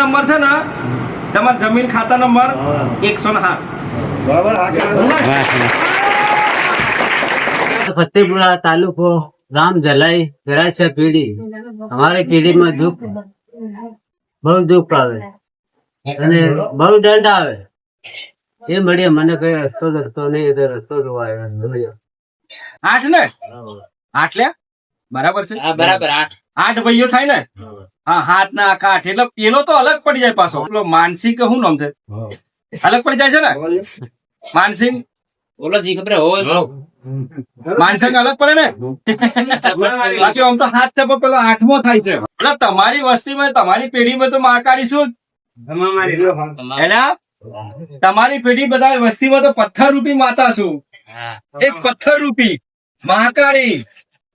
Number છે ને તમારા જમીન ખાતા નંબર એકસો ને સાત બરાબર ફતેપુરા તાલુકો ગામ જલાઈ ગરાસિયા પીડી. અમારી પીડીમાં દુઃખ બહુ દુઃખ આવે. અને બહુ દંડ આવે. એ મળીએ મને કઈ રસ્તો ધરતો નહીં એ તો રસ્તો જોવા આવ્યો આઠ ને? આઠ લે? બરાબર છે? બરાબર આઠ. આઠ ભાઈઓ થાય ને? હા. હાથ ના આખા આઠ એટલે પેલો તો અલગ પડી જાય પાછો. પેલો માનસિંહ શું નામ છે? અલગ પડી જાય છે ને? માનસિંહ? બોલો સી ખબર હોય? માનસિંહ અલગ પડે ને? બાકી આમ તો હાથ છે પણ પેલો આઠમો થાય છે. એટલે તમારી વસ્તીમાં તમારી પેઢીમાં તો મહાકાળી શું એલા તમારી પેઢી બધા વસ્તીમાં તો પથ્થર રૂપી માતા છું. એક પથ્થર રૂપી મહાકાળી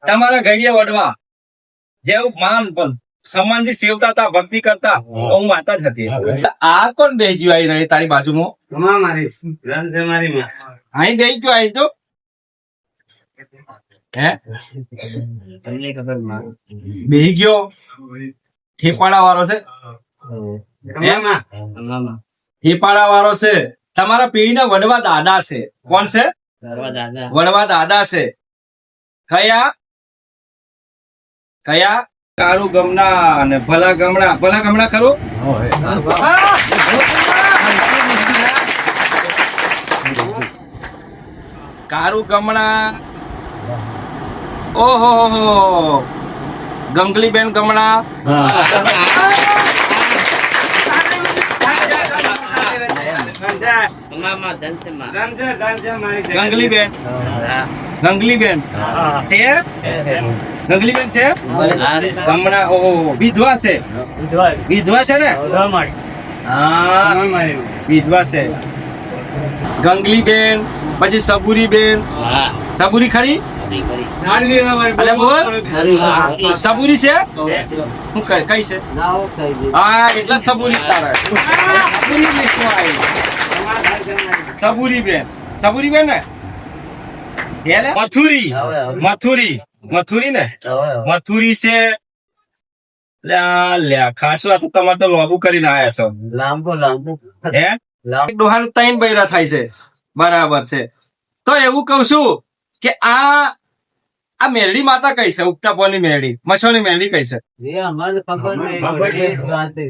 તમારા ઘડિયા વડવા જેવું માન પણ સન્માનથી સેવતા હતા ભક્તિ કરતા હું. માતા જ હતી. આ કોણ બેહી આવી રહી તારી બાજુમાં? અહીં બે ગયો અહીં તો? હે? બેહી ગયો ઠેપાડા વાળો છે? ઠેપાડા વાળો છે. તમારા પેઢીના વડવા દાદા છે. કોણ છે? વડવા દાદા છે. કયા? કયા? કારું ગમના અને ભલા ગમણા. ભલા ગમણા ખરું? કારું ગમણા. ઓહો હો ગંગલી બેન ગમણા. ગંગલી બેન ગંગલી બેન છે? હમણાં ઓહો વિધવા છે? વિધવા છે. ને? હા વિધવા છે. ગંગલી બેન પછી સબુરી બેન. સબુરી ખરી? સબુરી છે? હું કઈ છે. હા એટલે જ સબુરી. સબુરી બેન સબુરી બેન. ને? મથુરી. મથુરી. મથુરી ને? મથુરી છે. લ્યા લ્યા ખાસું આ તમારે તો લોબુ કરીને આયા છો. લાંબો લાંબો. હે? એક ત્રણ બૈરા થાય છે. બરાબર છે. તો એવું કઉ છું કે આ આ મેરડી માતા કઈ છે? ઉગતાપોની મેરડી. મછોની મેરડી કઈ છે?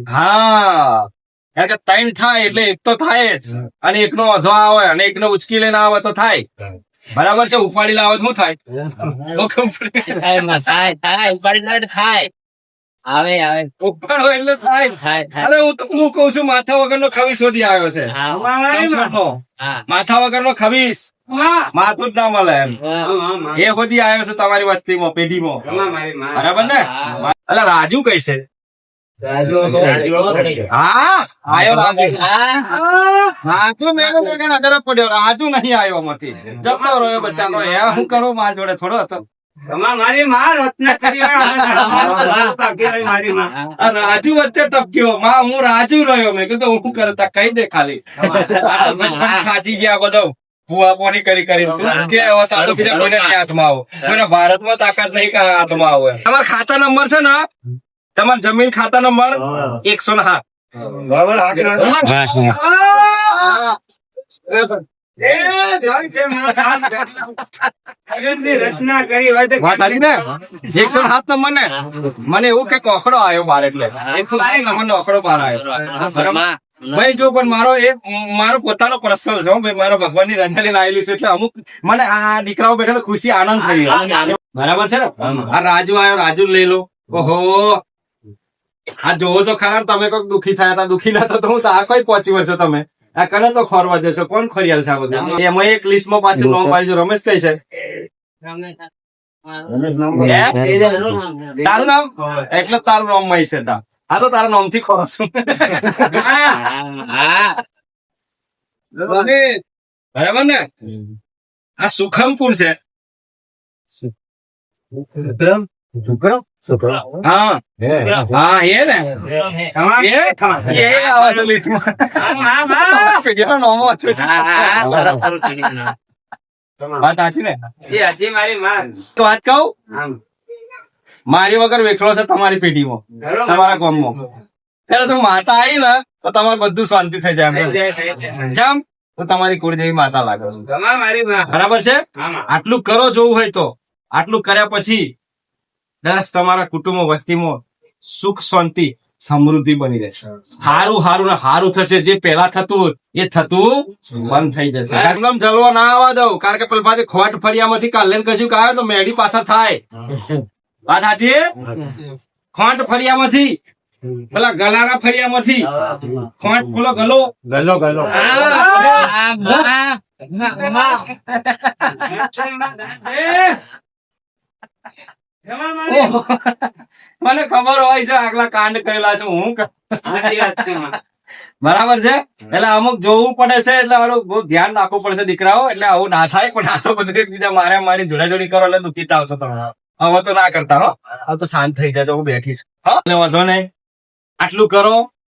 હા. કારણ કે ત્રણ થાય એટલે એક તો થાય જ. અને એકનો અધો આવે અને એકનો ઉચકી લઈને આવે તો થાય. બરાબર છે ઉપાડી લાવે તો શું થાય? આવે આવે. ઉપાડો એટલે થાય. થાય થાય. અરે હું તો હું કઉ છું માથા વગરનો ખવીસ શોધી આવ્યો છે. માથા વગર માથા વગરનો ખવીસ. માથું જ ના મળે એમ. એ સુધી આવ્યો છે તમારી વસ્તીમાં પેઢીમાં. બરાબર ને? અલા રાજુ કઈ છે? હા આયો રાજુ. મેરો વચ્ચે ટપક્યો. માં હું રાજુ રહ્યો. મેં કીધું હું કરતા? કઈ દે ખાલી. ખાજી ગયા બધો. ભૂવા પોની કરી કરી. કે કોઈને હાથમાં આવો? મને ભારતમાં તાકાત નહીં કે હાથમાં આવો. તમારા ખાતા નંબર છે ને? તમારા જમીન ખાતા નંબર એકસો ને સાત. બરાબર એકસો સાત નંબર ને મને. એવું કે ઓખડો આવ્યો બાર એટલે. એકસો સાત નંબર નો અખડો બાર આવ્યો. ભાઈ જો પણ મારો એ મારો પોતાનો પ્રશ્ન છે ભાઈ મારો ભગવાનની રંજાલી આવેલી છે એટલે અમુક મને આ દીકરાઓ બેઠા ખુશી આનંદ થઈ ગયો બરાબર છે ને? આ રાજુ આવ્યો રાજુ લઈ લો. ઓહો. આ જોવો છો ખરા તમે કોઈક દુખી થયા હતા દુખી ના તો હું તો આ કોઈ પહોંચી વળશો તમે? આ કને તો ખોરવા જશો? કોણ ખોરિયાલ છે આ બધું? એમાં એક લિસ્ટમાં પાછું નોમ પાડી રમેશ કઈ છે? તારું નામ એટલે તારું નામ મહી છે તા. આ તો તારા નામથી ખોરો છું. બરાબર ને? આ સુખમ કોણ છે? સુખમ હા મારી વગર વેખલો છે તમારી પેઢીમાં તમારા ગામમાં. એટલે તો માતા આવી ને તો તમારે બધું શાંતિ થઈ જાય. જેમ? તો તમારી કુળદેવી માતા લાગે છું. બરાબર છે? આટલું કરો જોવું હોય તો. આટલું કર્યા પછી દસ તમારા કુટુંબ વસ્તીમાં સુખ શાંતિ સમૃદ્ધિ બની રહેશે. હારું હારું ને હારું થશે. જે પેલા થતું એ થતું બંધ થઈ જશે. એકદમ જલવો ના આવવા દઉં કારણ કે પેલા પાછી ખોટ ફરિયામાંથી કાલે કશું કાયો તો મેડી પાછા થાય. વાત સાચી ખોટ ફરિયામાંથી પેલા ગલાના ફરિયામાંથી ખોટ પેલો ગલો. ગલો ગલો. મને ખબર હોય છે આગલા કાંડ કરેલા છે હું બરાબર છે? એટલે અમુક જોવું પડે છે એટલે મારું બહુ ધ્યાન રાખવું પડશે દીકરાઓ એટલે આવું ના થાય પણ આ તો બધું એકબીજા મારે મારી જોડે જોડી કરો એટલે દુઃખી આવશો તમે. હવે તો ના કરતા હો. હવે તો શાંત થઈ જાય હું બેઠી છું. હા? એટલે વાંધો નહીં. આટલું કરો.